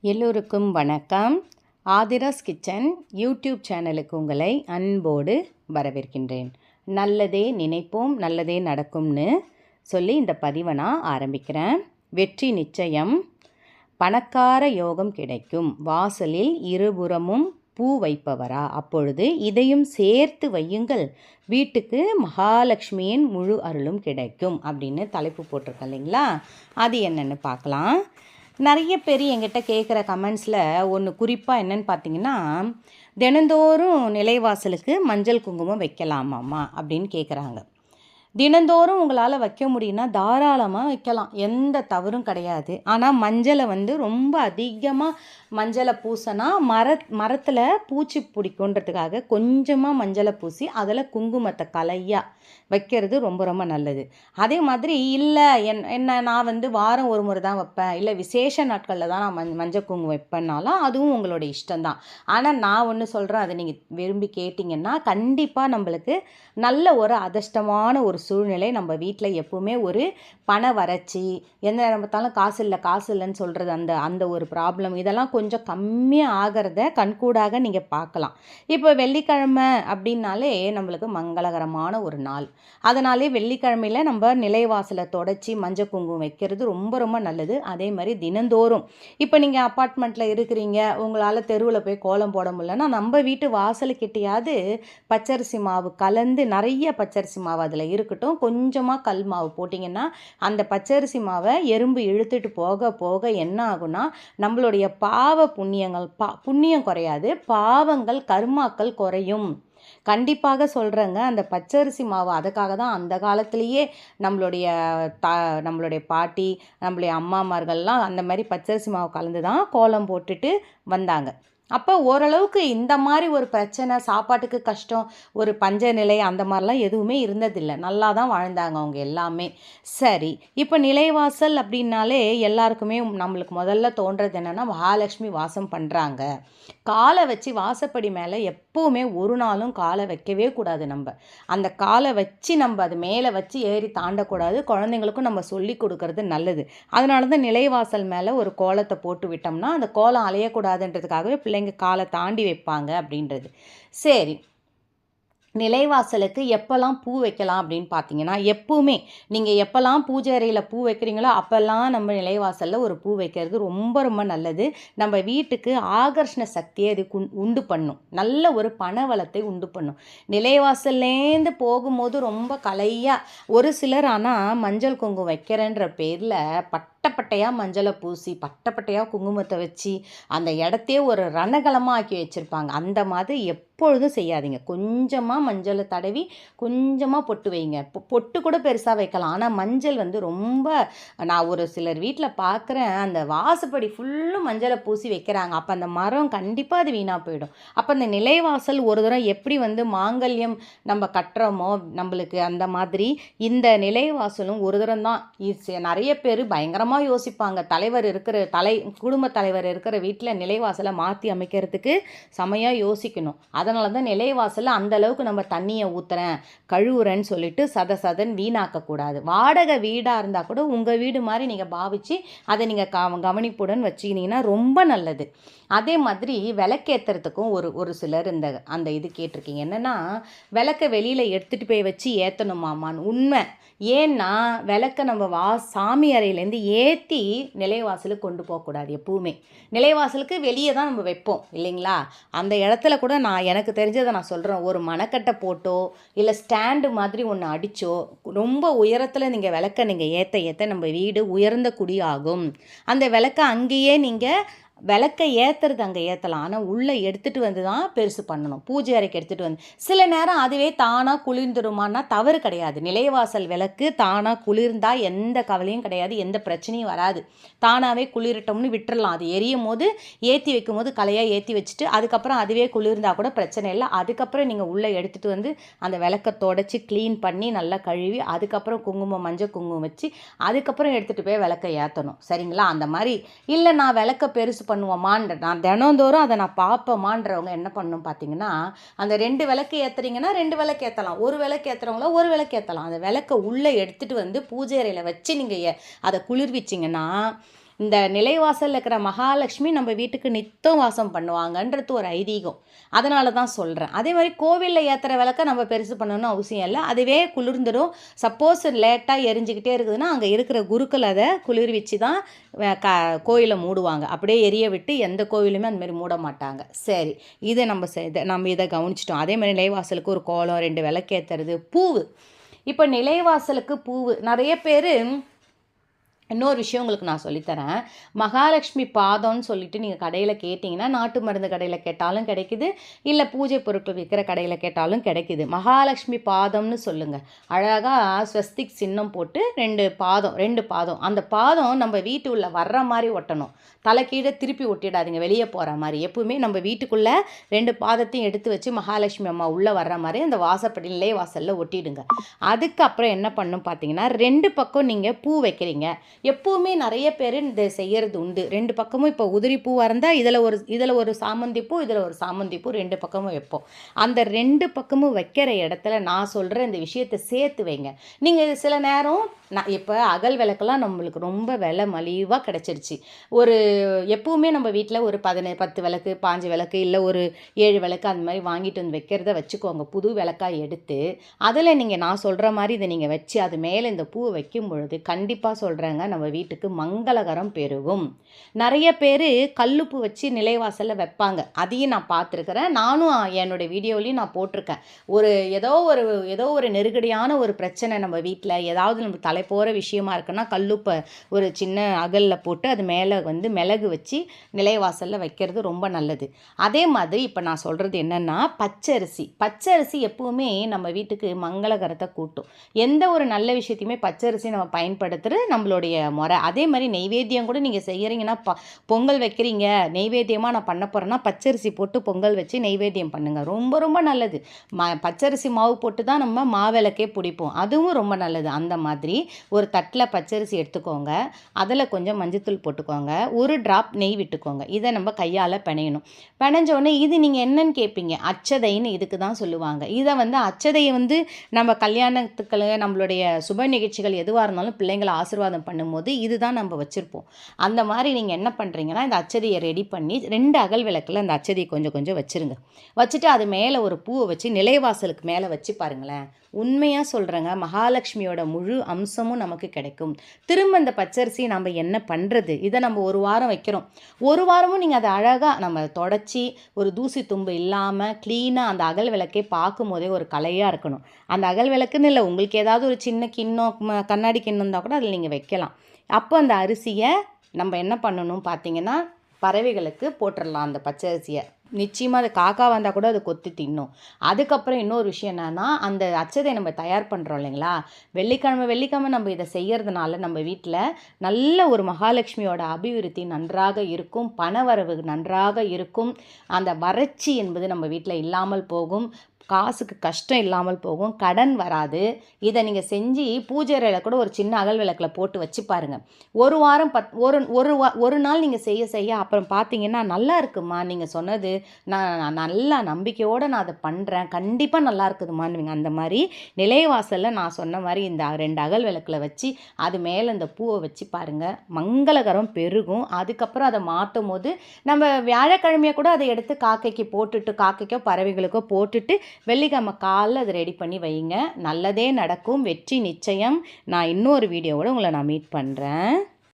எல்லோருக்கும் வணக்கம். Aadhira's kitchen YouTube சேனலுக்கு உங்களை அன்போடு வரவேற்கின்றேன். நல்லதே நினைப்போம் நல்லதே நடக்கும்னு சொல்லி இந்த பதிவை நான் ஆரம்பிக்கிறேன். வெற்றி நிச்சயம். பணக்கார யோகம் கிடைக்கும். வாசலில் இருபுறமும் பூ வைப்பவரா? அப்பொழுது இதையும் சேர்த்து வையுங்கள். வீட்டுக்கு மகாலட்சுமியின் முழு அருளும் கிடைக்கும் அப்படின்னு தலைப்பு போட்டிருக்கேன் இல்லைங்களா? அது என்னென்னு பார்க்கலாம். நிறைய பேர் என்கிட்ட கேட்குற கமெண்ட்ஸில் ஒன்று குறிப்பாக என்னன்னு பார்த்தீங்கன்னா தினந்தோறும் நிலைவாசலுக்கு மஞ்சள் குங்குமம் வைக்கலாமாம்மா அப்படின்னு கேட்குறாங்க தினந்தோறும் உங்களால் வைக்க முடியும்னா தாராளமாக வைக்கலாம். எந்த தவறும் கிடையாது. ஆனால் மஞ்சளை வந்து ரொம்ப அதிகமாக மஞ்சளை பூசினா மர மரத்தில் பூச்சி பிடிக்குன்றதுக்காக கொஞ்சமாக மஞ்சளை பூசி அதில் குங்குமத்தை கலையாக வைக்கிறது ரொம்ப ரொம்ப நல்லது. அதே மாதிரி இல்லை என் என்ன நான் வந்து வாரம் ஒரு முறை தான் வைப்பேன். இல்லை விசேஷ நாட்களில் தான் நான் மஞ் மஞ்சள் குங்குமம் வைப்பேன்னாலும் அதுவும் உங்களோட இஷ்டம்தான் ஆனால் நான் ஒன்று சொல்கிறேன் அதை நீங்கள் விரும்பி கேட்டிங்கன்னா கண்டிப்பாக நம்மளுக்கு நல்ல ஒரு அதிர்ஷ்டமான ஒரு சூழ்நிலை நம்ம வீட்டில் எப்போவுமே ஒரு பண வறட்சி எந்த நேரம் பார்த்தாலும் காசு இல்லை காசு இல்லைன்னு சொல்கிறது அந்த அந்த ஒரு ப்ராப்ளம் இதெல்லாம் கொஞ்சம் கம்மியாக ஆகிறத கண்கூடாக நீங்கள் பார்க்கலாம். இப்போ வெள்ளிக்கிழமை அப்படின்னாலே நம்மளுக்கு மங்களகரமான ஒரு நாள். அதனாலே வெள்ளிக்கிழமையில் நம்ம நிலைவாசலை தொடச்சி மஞ்சள் குங்குமம் வைக்கிறது ரொம்ப ரொம்ப நல்லது. அதே மாதிரி தினந்தோறும். இப்போ நீங்கள் அப்பார்ட்மெண்ட்டில் இருக்கிறீங்க உங்களால் தெருவில் போய் கோலம் போட முடியலன்னா நம்ம வீட்டு வாசலுக்கிட்டையாவது பச்சரிசி மாவு கலந்து நிறைய பச்சரிசி மாவு அதில் இருக்கட்டும். கொஞ்சமாக கல் மாவு போட்டிங்கன்னா அந்த பச்சரிசி மாவை எறும்பு இழுத்துட்டு போக போக என்ன ஆகும்னா நம்மளுடைய பா பாவ புண்ணியங்கள் பா புண்ணியம் குறையாது பாவங்கள் கர்மாக்கள் குறையும். கண்டிப்பாக சொல்கிறேங்க அந்த பச்சரிசி மாவு அதுக்காக தான் அந்த காலத்துலேயே நம்மளுடைய தா நம்மளுடைய பாட்டி நம்மளுடைய அம்மாமார்கள்லாம் அந்த மாதிரி பச்சரிசி மாவு கலந்து தான் கோலம் போட்டுட்டு வந்தாங்க. அப்போ ஓரளவுக்கு இந்த மாதிரி ஒரு பிரச்சனை சாப்பாட்டுக்கு கஷ்டம் ஒரு பஞ்ச நிலை அந்த மாதிரிலாம் எதுவுமே இருந்ததில்லை. நல்லா தான் வாழ்ந்தாங்க அவங்க எல்லாமே. சரி இப்போ நிலைவாசல் அப்படின்னாலே எல்லாருக்குமே நம்மளுக்கு முதல்ல தோன்றது என்னென்னா மகாலட்சுமி வாசம் பண்ணுறாங்க காலை வச்சு வாசப்படி மேலே எப்போவுமே ஒரு நாளும் காலை வைக்கவே கூடாது நம்ம. அந்த காலை வச்சு நம்ம அது மேலே வச்சு ஏறி தாண்டக்கூடாது. குழந்தைங்களுக்கும் நம்ம சொல்லி கொடுக்கறது நல்லது. அதனால தான் நிலைவாசல் மேலே ஒரு கோலத்தை போட்டு விட்டோம்னா அந்த கோலம் அலையக்கூடாதுன்றதுக்காகவே பிள்ளைங்க காலை தாண்டி வைப்பாங்க அப்படின்றது. சரி நிலைவாசலுக்கு எப்போல்லாம் பூ வைக்கலாம் அப்படின்னு பார்த்தீங்கன்னா எப்பவுமே நீங்கள் எப்போல்லாம் பூஜை அறையில் பூ வைக்கிறீங்களோ அப்போல்லாம் நம்ம நிலைவாசலில் ஒரு பூ வைக்கிறது ரொம்ப ரொம்ப நல்லது. நம்ம வீட்டுக்கு ஆகர்ஷண சக்தியை அது உண்டு பண்ணும். நல்ல ஒரு பண வளத்தை உண்டு பண்ணும். நிலைவாசல்லேருந்து போகும்போது ரொம்ப கலையாக ஒரு சிலர் ஆனால் மஞ்சள் குங்குமம் வைக்கிறேன்ற பேரில் பட் பட்டப்பட்டையாக மஞ்சளை பூசி பட்டப்பட்டையாக குங்குமத்தை வச்சு அந்த இடத்தையே ஒரு ரணகலமாக ஆக்கி வச்சுருப்பாங்க. அந்த மாதிரி எப்பொழுதும் செய்யாதீங்க. கொஞ்சமாக மஞ்சளை தடவி கொஞ்சமாக பொட்டு வைங்க. பொட்டு கூட பெருசாக வைக்கலாம். ஆனால் மஞ்சள் வந்து ரொம்ப நான் ஒரு சிலர் வீட்டில் பார்க்குறேன் அந்த வாசப்படி ஃபுல்லும் மஞ்சளை பூசி வைக்கிறாங்க. அப்போ அந்த மரம் கண்டிப்பாக அது வீணாக போயிடும். அப்போ அந்த நிலைவாசல் ஒரு தரம் எப்படி வந்து மாங்கல்யம் நம்ம கட்டுறோமோ நம்மளுக்கு அந்த மாதிரி இந்த நிலைவாசலும் ஒரு தரம் தான் நிறைய பேர் பயங்கரமாக அம்மா யோசிப்பாங்க. தலைவர் இருக்கிற தலை குடும்ப தலைவர் இருக்கிற வீட்டில் நிலைவாசலை மாற்றி அமைக்கிறதுக்கு செமையாக யோசிக்கணும். அதனால தான் நிலைவாசலில் அந்த அளவுக்கு நம்ம தண்ணியை ஊற்றுறேன் கழுவுறேன்னு சொல்லிட்டு சத சதன் வீணாக்கக்கூடாது வாடகை வீடாக இருந்தால் கூட உங்கள் வீடு மாதிரி நீங்கள் பாவித்து அதை நீங்கள் க கவனிப்புடன் வச்சுக்கினீங்கன்னா ரொம்ப நல்லது. அதே மாதிரி விளக்கேற்றுறதுக்கும் ஒரு ஒரு சிலர் இந்த அந்த இது கேட்டிருக்கீங்க. என்னென்னா விளக்கை வெளியில் எடுத்துகிட்டு போய் வச்சு ஏற்றணுமாமான்னு உண்மை. ஏன்னா விளக்க நம்ம வா சாமி அறையிலேருந்து ஏற்றி நிலைவாசலுக்கு கொண்டு போகக்கூடாது எப்பவுமே. நிலைவாசலுக்கு வெளியே தான் நம்ம வைப்போம் இல்லைங்களா? அந்த இடத்துல கூட நான் எனக்கு தெரிஞ்சதை நான் சொல்கிறேன் ஒரு மணக்கட்டை போட்டோ இல்லை ஸ்டாண்டு மாதிரி ஒன்று அடித்தோ ரொம்ப உயரத்தில் நீங்கள் விளக்க நீங்கள் ஏற்ற ஏற்ற நம்ம வீடு உயர்ந்த குடி ஆகும் அந்த விளக்க அங்கேயே நீங்கள் விளக்கை ஏற்றுறது அங்கே ஏற்றலாம் ஆனால் உள்ளே எடுத்துகிட்டு வந்து தான் பெருசு பண்ணணும். பூஜை அறைக்கு எடுத்துகிட்டு வந்து சில நேரம் அதுவே தானாக குளிர்ந்துருமானா தவறு கிடையாது. நிலைவாசல் விளக்கு தானாக குளிர்ந்தால் எந்த கவலையும் கிடையாது எந்த பிரச்சனையும் வராது. தானாகவே குளிரட்டோம்னு விட்டுறலாம். அது எரியும் போது ஏற்றி வைக்கும் போது கலையாக ஏற்றி வச்சுட்டு அதுக்கப்புறம் அதுவே குளிர்ந்தால் கூட பிரச்சனை இல்லை. அதுக்கப்புறம் நீங்கள் உள்ளே எடுத்துகிட்டு வந்து அந்த விளக்கை தொடச்சி க்ளீன் பண்ணி நல்லா கழுவி அதுக்கப்புறம் குங்குமம் மஞ்சள் குங்குமம் வச்சு அதுக்கப்புறம் எடுத்துகிட்டு போய் விளக்கை ஏற்றணும் சரிங்களா? அந்த மாதிரி. இல்லை நான் விளக்க பெருசு பண்ணுவோமான்ற நான் தினந்தோறும் அதை நான் பார்ப்போமான்றவங்க என்ன பண்ணணும் பார்த்தீங்கன்னா அந்த ரெண்டு விளக்கு ஏற்றுறீங்கன்னா ரெண்டு விளக்கு ஏற்றலாம் ஒரு விளக்கு ஏற்றுறவங்கள ஒரு விளக்கு ஏற்றலாம் அந்த விளக்கை உள்ளே எடுத்துகிட்டு வந்து பூஜை அறையில் வச்சு நீங்கள் அதை குளிர்விச்சிங்கன்னா இந்த நிலைவாசலில் இருக்கிற மகாலட்சுமி நம்ம வீட்டுக்கு நித்தம் வாசம் பண்ணுவாங்கன்றது ஒரு ஐதீகம். அதனால தான் சொல்கிறேன் அதே மாதிரி கோவிலில் ஏற்றுற விளக்க நம்ம பெருசு பண்ணணும்னு அவசியம் இல்லை. அதுவே குளிர்ந்துடும் சப்போஸ் லேட்டாக எரிஞ்சிக்கிட்டே இருக்குதுன்னா அங்கே இருக்கிற குருக்கள் அதை குளிர்விச்சு தான் க கோயிலை மூடுவாங்க. அப்படியே எரிய விட்டு எந்த கோவிலுமே அந்தமாரி மூட மாட்டாங்க. சரி இதை நம்ம இதை நம்ம இதை கவனிச்சிட்டோம். அதே மாதிரி நிலைவாசலுக்கு ஒரு கோலம் ரெண்டு விளக்கேற்றுறது பூவு. இப்போ நிலைவாசலுக்கு பூவு. நிறைய பேர் இன்னொரு விஷயம் உங்களுக்கு நான் சொல்லித்தரேன். மகாலட்சுமி பாதம்னு சொல்லிட்டு நீங்கள் கடையில் கேட்டிங்கன்னா நாட்டு மருந்து கடையில் கேட்டாலும் கிடைக்குது. இல்லை பூஜை பொருட்கள் விற்கிற கடையில் கேட்டாலும் கிடைக்குது. மகாலட்சுமி பாதம்னு சொல்லுங்கள் அழகாக ஸ்வஸ்திக் சின்னம் போட்டு ரெண்டு பாதம் ரெண்டு பாதம். அந்த பாதம் நம்ம வீட்டு உள்ள வர்ற மாதிரி ஒட்டணும். தலை கீழே திருப்பி ஒட்டிடாதீங்க. வெளியே போகிற மாதிரி. எப்பவுமே நம்ம வீட்டுக்குள்ளே ரெண்டு பாதத்தையும் எடுத்து வச்சு மகாலட்சுமி அம்மா உள்ளே வர்ற மாதிரி அந்த வாசப்படியிலே வாசலில் ஒட்டிடுங்க. அதுக்கப்புறம் என்ன பண்ணும் பார்த்தீங்கன்னா ரெண்டு பக்கம் நீங்கள் பூ வைக்கிறீங்க. எப்போவுமே நிறைய பேர் இதை செய்கிறது உண்டு. ரெண்டு பக்கமும் இப்போ உதிரி பூவாக இருந்தால் இதில் ஒரு இதில் ஒரு சாமந்தி பூ இதில் ஒரு சாமந்தி பூ ரெண்டு பக்கமும் வைப்போம். அந்த ரெண்டு பக்கமும் வைக்கிற இடத்துல நான் சொல்கிற இந்த விஷயத்தை சேர்த்து வைங்க. நீங்கள் சில நேரம் நான் இப்போ அகல் விளக்கெல்லாம் நம்மளுக்கு ரொம்ப விலை மலிவாக கிடச்சிருச்சு. ஒரு எப்போவுமே நம்ம வீட்டில் ஒரு பதின பத்து விளக்கு பாஞ்சு விளக்கு இல்லை ஒரு ஏழு விளக்கு அந்த மாதிரி வாங்கிட்டு வந்து வைக்கிறத வச்சுக்கோங்க. புது விளக்காக எடுத்து அதில் நீங்கள் நான் சொல்கிற மாதிரி இதை நீங்கள் வச்சு அது மேலே இந்த பூவை வைக்கும் பொழுது கண்டிப்பாக சொல்கிறேங்க நம்ம வீட்டுக்கு மங்களகரம் பெருகும். நிறைய பேர் கல்லுப்பு வச்சு நிலைவாசலில் வைப்பாங்க. அதையும் நான் பார்த்துருக்குறேன். நானும் என்னுடைய வீடியோலையும் நான் போட்டிருக்கேன். ஒரு ஏதோ ஒரு ஏதோ ஒரு நெருக்கடியான ஒரு பிரச்சனை நம்ம வீட்டில் ஏதாவது நம்ம தலை போகிற விஷயமா இருக்குன்னா கல்லுப்பை ஒரு சின்ன அகலில் போட்டு அது மேலே வந்து மிளகு வச்சு நிலைவாசலில் வைக்கிறது ரொம்ப நல்லது. அதே மாதிரி இப்போ நான் சொல்கிறது என்னென்னா பச்சரிசி. பச்சரிசி எப்போவுமே நம்ம வீட்டுக்கு மங்களகரத்தை கூட்டும். எந்த ஒரு நல்ல விஷயத்தையுமே பச்சரிசி நம்ம பயன்படுத்துகிறது நம்மளுடைய முறை. அதே மாதிரி நெய்வேத்தியம் கூட நீங்கள் செய்கிறீங்கன்னா ப பொங்கல் வைக்கிறீங்க நெய்வேத்தியமாக நான் பண்ண போகிறேன்னா பச்சரிசி போட்டு பொங்கல் வச்சு நெய்வேத்தியம் பண்ணுங்கள் ரொம்ப ரொம்ப நல்லது. ம பச்சரிசி மாவு போட்டு தான் நம்ம மாவிளக்கே பிடிப்போம். அதுவும் ரொம்ப நல்லது. அந்த மாதிரி ஒரு தட்டில் பச்சரிசி எடுத்துக்கோங்க. அதில் கொஞ்சம் மஞ்சத்தூள் போட்டுக்கோங்க. ஒரு ட்ராப் நெய் விட்டுக்கோங்க. இதை நம்ம கையால் பிணையணும். பிணைஞ்சோடனே இது நீங்கள் என்னன்னு கேட்பீங்க அச்சதைன்னு இதுக்கு தான் சொல்லுவாங்க. இதை வந்து அச்சதையை வந்து நம்ம கல்யாணத்துக்கள் நம்மளுடைய சுப நிகழ்ச்சிகள் எதுவாக இருந்தாலும் பிள்ளைங்களை ஆசீர்வாதம் பண்ணும் போது இதுதான் நம்ம வச்சுருப்போம். அந்த மாதிரி நீங்கள் என்ன பண்ணுறீங்கன்னா இந்த அச்சதியை ரெடி பண்ணி ரெண்டு அகல் விளக்கில் அந்த அச்சதியை கொஞ்சம் கொஞ்சம் வச்சுருங்க. வச்சுட்டு அது மேலே ஒரு பூவை வச்சு நிலைவாசலுக்கு மேலே வச்சு பாருங்களேன். உண்மையாக சொல்கிறேங்க மகாலட்சுமியோட முழு அம்சமும் நமக்கு கிடைக்கும். திரும்ப இந்த பச்சரிசி நம்ம என்ன பண்ணுறது இதை நம்ம ஒரு வாரம் வைக்கிறோம். ஒரு வாரமும் நீங்கள் அதை அழகாக நம்ம தொடச்சி ஒரு தூசி தும்பு இல்லாமல் க்ளீனாக அந்த அகல் விளக்கே பார்க்கும் போதே ஒரு கலையாக இருக்கணும். அந்த அகல் விளக்குன்னு இல்லை உங்களுக்கு ஏதாவது ஒரு சின்ன கிண்ணம் கண்ணாடி கிண்ணம் இருந்தால் கூட அதில் நீங்கள் வைக்கலாம். அப்போ அந்த அரிசியை நம்ம என்ன பண்ணணும் பார்த்தீங்கன்னா பறவைகளுக்கு போட்டுடலாம் அந்த பச்சை அரிசியை. நிச்சயமாக அது காக்கா வந்தால் கூட அது கொத்தி தின்னும். அதுக்கப்புறம் இன்னொரு விஷயம் என்னென்னா அந்த அச்சதை நம்ம தயார் பண்ணுறோம் இல்லைங்களா? வெள்ளிக்கிழமை வெள்ளிக்கிழமை நம்ம இதை செய்கிறதுனால நம்ம வீட்டில் நல்ல ஒரு மகாலட்சுமியோட அபிவிருத்தி நன்றாக இருக்கும் பணவரவு நன்றாக இருக்கும். அந்த வறட்சி என்பது நம்ம வீட்டில் இல்லாமல் போகும். காசுக்கு கஷ்டம் இல்லாமல் போகும் கடன் வராது. இதை நீங்கள் செஞ்சு பூஜை அறையில் கூட ஒரு சின்ன அகல் விளக்கில் போட்டு வச்சு பாருங்கள் ஒரு வாரம் பத் ஒரு ஒரு வா ஒரு நாள் நீங்கள் செய்ய செய்ய அப்புறம் பார்த்தீங்கன்னா நல்லா இருக்குமா? நீங்கள் சொன்னது நான் நல்லா நம்பிக்கையோடு நான் அதை பண்ணுறேன் கண்டிப்பாக நல்லா இருக்குதுமான்னு அந்த மாதிரி நிலைவாசலில் நான் சொன்ன மாதிரி இந்த ரெண்டு அகல் விளக்கில் வச்சு அது மேலே இந்த பூவை வச்சு பாருங்கள் மங்களகரம் பெருகும். அதுக்கப்புறம் அதை மாற்றும் போது நம்ம வியாழக்கிழமையை கூட அதை எடுத்து காக்கைக்கு போட்டுட்டு காக்கைக்கோ பறவைகளுக்கோ போட்டுட்டு வெள்ளிக்கிழமை காலைல அதை ரெடி பண்ணி வைங்க நல்லதே நடக்கும். வெற்றி நிச்சயம். நான் இன்னொரு வீடியோவோட உங்களை நான் மீட் பண்ணுறேன்